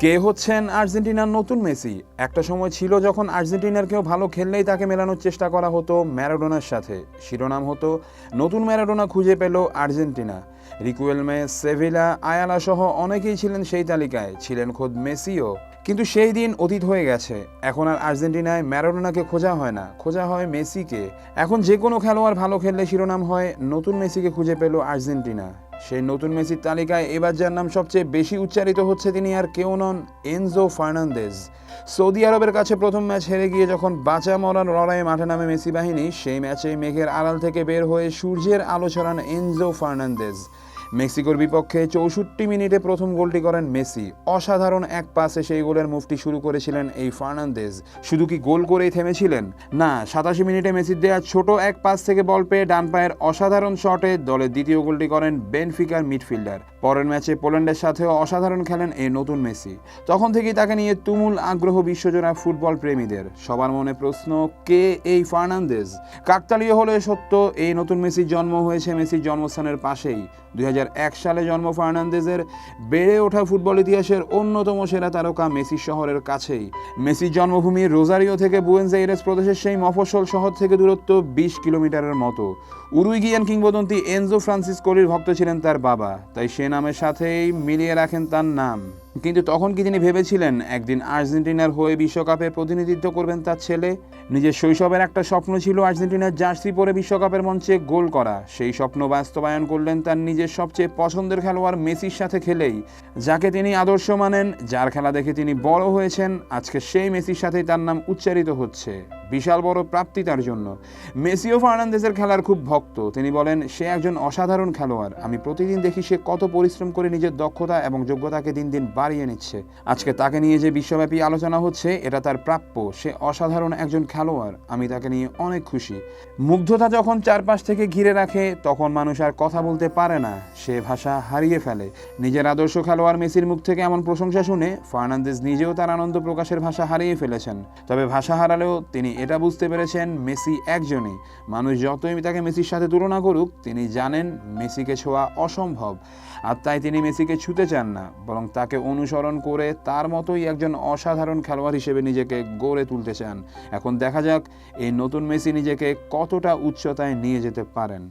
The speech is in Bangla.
কে হচ্ছেন আর্জেন্টিনার নতুন মেসি? একটা সময় ছিল যখন আর্জেন্টিনার কেউ ভালো খেললেই তাকে মেলানোর চেষ্টা করা হতো ম্যারাডোনার সাথে। শিরোনাম হতো, নতুন ম্যারাডোনা খুঁজে পেল আর্জেন্টিনা। রিকুয়েলমে সেভিলা, আয়ালা সহ অনেকেই ছিলেন সেই তালিকায়, ছিলেন খোদ মেসিও। কিন্তু সেই দিন অতীত হয়ে গেছে। এখন আর আর্জেন্টিনায় ম্যারাডোনাকে খোঁজা হয় না, খোঁজা হয় মেসিকে। এখন যে কোনো খেলোয়াড় ভালো খেললে শিরোনাম হয়, নতুন মেসিকে খুঁজে পেল আর্জেন্টিনা। সেই নতুন মেসির তালিকায় এবার যার নাম সবচেয়ে বেশি উচ্চারিত হচ্ছে তিনি আর কেউ নন, এনজো ফার্নান্দেজ। সৌদি আরবের কাছে প্রথম ম্যাচ হেরে গিয়ে যখন বাঁচা মরার লড়াইয়ে মাঠে নামে মেসি বাহিনী, সেই ম্যাচে মেঘের আড়াল থেকে বের হয়ে সূর্যের আলো ছড়ান এনজো ফার্নান্দেজ। মেক্সিকোর বিপক্ষে চৌষট্টি মিনিটে প্রথম গোলটি করেন মেসি। অসাধারণ এক পাসে সেই গোলের মুভটি শুরু করেছিলেন এই ফার্নান্দেজ। শুধু কি গোল করেই থেমেছিলেন? না, সাতাশি মিনিটে মেসির দেওয়া ছোট এক পাস থেকে বল পেয়ে ডান পায়ের অসাধারণ শটে দলের দ্বিতীয় গোলটি করেন বেনফিকার মিডফিল্ডার। পরের ম্যাচে পোল্যান্ডের সাথেও অসাধারণ খেলেন এই নতুন মেসি। তখন থেকেই তাকে নিয়ে তুমুল আগ্রহ বিশ্বজোড়া ফুটবল প্রেমীদের। সবার মনে প্রশ্ন, কে এই ফার্নান্দেজ? কাকতালীয় হলে সত্য, এই নতুন মেসির জন্ম হয়েছে মেসির জন্মস্থানের পাশেই। দুই হাজার সালে জন্ম ফার্নান্দেজের বেড়ে ওঠা ফুটবল ইতিহাসের অন্যতম সেরা তারকা মেসি শহরের কাছেই। মেসির জন্মভূমি রোজারিও থেকে বুয়েন্স আইরেস প্রদেশের সেই মফস্বল শহর থেকে দূরত্ব বিশ কিলোমিটারের মতো। উরুইগিয়ান কিংবদন্তি এনজো ফ্রান্সিসকোলির ভক্ত ছিলেন তার বাবা, তাই সে নামের সাথেই মিলিয়ে রাখেন তার নাম। কিন্তু তখন কি তিনি ভেবেছিলেন, একদিন আর্জেন্টিনার হয়ে বিশ্বকাপে প্রতিনিধিত্ব করবেন তার ছেলে? নিজের শৈশবের একটা স্বপ্ন ছিল আর্জেন্টিনার জার্সি পরে বিশ্বকাপের মঞ্চে গোল করা। সেই স্বপ্ন বাস্তবায়ন করলেন তার নিজের সবচেয়ে পছন্দের খেলোয়াড় মেসির সাথে খেলেই। যাকে তিনি আদর্শ মানেন, যার খেলা দেখে তিনি বড় হয়েছেন, আজকে সেই মেসির সাথেই তার নাম উচ্চারিত হচ্ছে। বিশাল বড় প্রাপ্তি তার জন্য। মেসিও ফার্নান্দেজের খেলার খুব ভক্ত। তিনি বলেন, সে একজন অসাধারণ খেলোয়াড়। আমি প্রতিদিন দেখি সে কত পরিশ্রম করে নিজের দক্ষতা এবং যোগ্যতাকে দিন দিন বাড়িয়ে নিচ্ছে। আজকে তাকে নিয়ে যে বিশ্বব্যাপী আলোচনা হচ্ছে, এটা তার প্রাপ্য। সে অসাধারণ একজন খেলোয়াড়। আমি তাকে নিয়ে অনেক খুশি। মুগ্ধতা যখন চারপাশ থেকে ঘিরে রাখে, তখন মানুষ আর কথা বলতে পারে না। সে ভাষা হারিয়ে ফেলে। নিজের আদর্শ খেলোয়াড় মেসির মুখ থেকে এমন প্রশংসা শুনে ফার্নান্দেজ নিজেও তার আনন্দ প্রকাশের ভাষা হারিয়ে ফেলেছেন। তবে ভাষা হারালেও তিনি এটা বুঝতে পেরেছেন মেসি একজনই। মানুষ যতই তাকে মেসির সাথে তুলনা করুক, তিনি জানেন মেসিকে ছোঁয়া অসম্ভব। আর তাই তিনি মেসিকে ছুতে চান না, বরং তাকে অনুসরণ করে তার মতোই একজন অসাধারণ খেলোয়াড় হিসেবে নিজেকে গড়ে তুলতে চান। এখন দেখা যাক, এই নতুন মেসি নিজেকে কতটা উচ্চতায় নিয়ে যেতে পারেন।